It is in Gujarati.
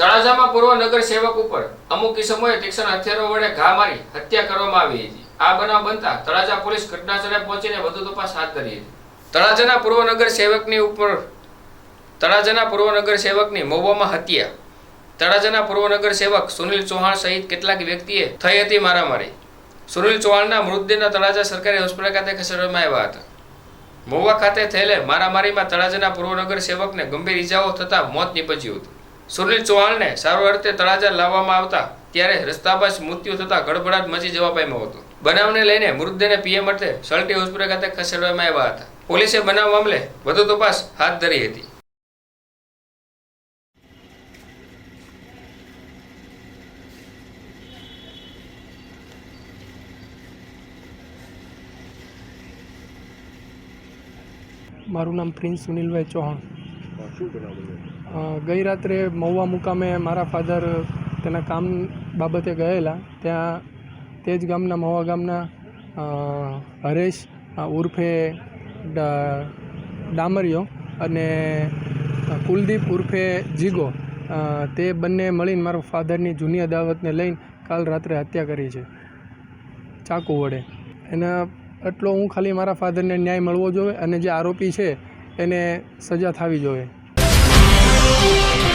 તળાજામાં પૂર્વ નગર સેવક ઉપર અમુક કિસ્મોએ તીક્ષ્ણ હથિયારો વડે ઘા મારી હત્યા કરવામાં આવી હતી. આ બનાવ બનતા તળાજા પોલીસ ઘટનાસ્થળે પહોંચીને વધુ તપાસ હાથ ધરી હતી. તળાજાના પૂર્વ નગર સેવકની ઉપર તળાજાના પૂર્વ નગર સેવકની મહુવામાં હત્યા. તળાજાના પૂર્વ નગર સેવક સુનિલ ચૌહાણ સહિત કેટલાક વ્યક્તિએ થઈ હતી મારામારી. સુનિલ ચૌહાણના મૃતદેહના તળાજા સરકારી હોસ્પિટલ ખાતે ખસેડવામાં આવ્યા હતા. મહુવા ખાતે થયેલ મારામારીમાં તળાજાના પૂર્વ નગર સેવકને ગંભીર ઈજાઓ થતાં મોત નીપજ્યું હતું. સુનિલ ચૌહાણને સારો અર્થે તળાજા લાવવામાં આવતા ત્યારે રસ્તા પર મૃત્યુ થતાં ગડબડાટ મચી જવા પામ્યો હતો. બનાવને લઈને મૃતદેહને પીએમ અર્થે સલટી હોસ્પિટલ ખાતે ખસેડવામાં આવ્યા હતા. પોલીસે બનાવ મામલે વધુ તપાસ હાથ ધરી હતી. મારું નામ પ્રિન્સ સુનિલભાઈ ચૌહાણ. ગઈ રાત્રે મહુવા મુકામે મારા ફાધર તેના કામ બાબતે ગયેલા. ત્યાં તે જ ગામના, મહુવા ગામના હરેશ ઉર્ફે ડામરિયો અને કુલદીપ ઉર્ફે જીગો તે બંને મળીને મારા ફાધરની જૂની અદાવતને લઈને કાલ રાત્રે હત્યા કરી છે, ચાકુ વડે. એના એટલો હું ખાલી મારા ફાધરને ન્યાય મળવો જોઈએ અને જે આરોપી છે એને સજા થવી જોઈએ Thank you.